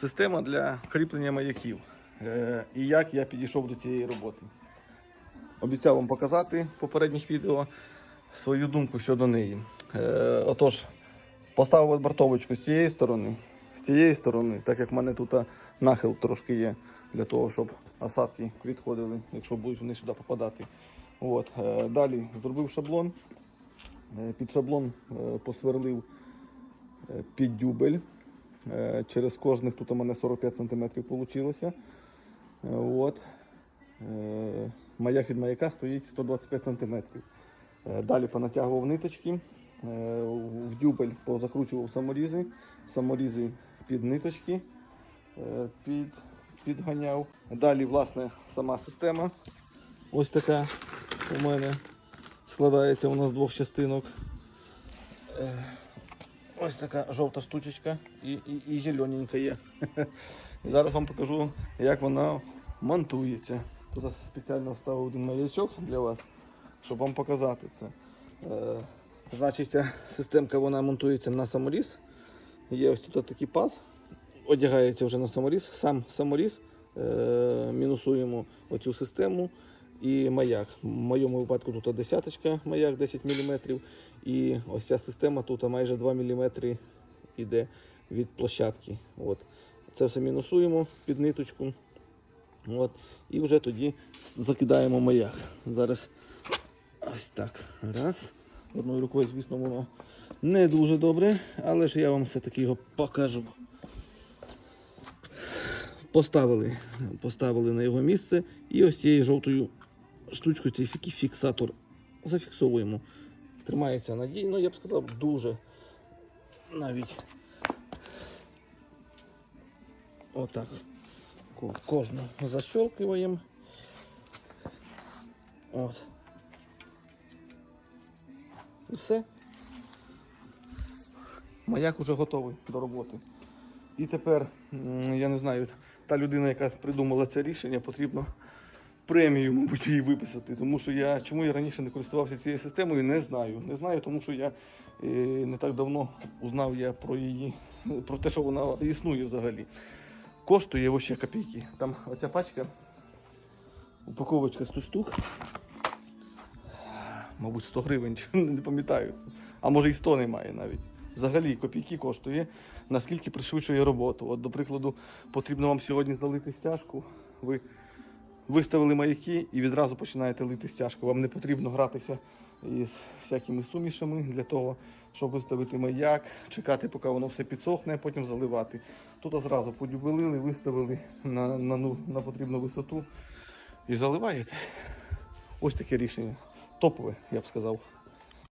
Система для кріплення маяків. Е, І як я підійшов до цієї роботи. Обіцяв вам показати в попередніх відео свою думку щодо неї. Е, Отож, поставив бортовочку з цієї сторони, з тієї сторони, так як в мене тут нахил трошки є для того, щоб осадки відходили, якщо будуть вони сюди попадати. От. е, Далі зробив шаблон. Під шаблон посверлив під дюбель. Е, Через кожних тут у мене 45 см вийшло. От. Е, Маяк від маяка стоїть 125 см. Далі понатягував ниточки, е, в дюбель позакручував саморізи, саморізи під ниточки, е, під, підганяв. Далі, власне, сама система. Ось така у мене складається вона з двох частинок. Ось така жовта штучечка і, і, і зелененька є. І зараз вам покажу, як вона монтується. Тут спеціально вставив один маячок для вас, щоб вам показати це. Е, значить, ця системка вона монтується на саморіз. Є ось тут такий паз, одягається вже на саморіз. Сам саморіз е, мінусуємо оцю систему і маяк. В моєму випадку тут десяточка маяк 10 мм. І ось ця система тут майже 2 мм йде від площадки. От. Це все мінусуємо під ниточку. От. І вже тоді закидаємо маяк. Зараз ось так. Раз. Одною рукою, звісно, воно не дуже добре, але ж я вам все-таки його покажу. Поставили, поставили на його місце і ось цією жовтою штучкою цей фі- фіксатор зафіксовуємо. Тримається надійно, я б сказав, дуже навіть отак. Ко- Кожну защелкиваємо. От. І все. Маяк уже готовий до роботи. І тепер, я не знаю, та людина, яка придумала це рішення, потрібно премію, мабуть, їй виписати. Тому що я чому я раніше не користувався цією системою, не знаю. Не знаю, тому що я е, не так давно узнав я про її, про те, що вона існує взагалі. Коштує вообще копійки. Там оця пачка, упаковочка 100 штук. Мабуть, 100 гривень, не пам'ятаю. А може і 100 немає навіть. Взагалі копійки коштує, наскільки пришвидшує роботу. От, до прикладу, потрібно вам сьогодні залити стяжку. Ви виставили маяки і відразу починаєте лити стяжку. Вам не потрібно гратися із всякими сумішами для того, щоб виставити маяк, чекати, поки воно все підсохне, а потім заливати. Тут одразу подюбелили, виставили на, на, ну, на потрібну висоту і заливаєте. Ось таке рішення. Топове, я б сказав.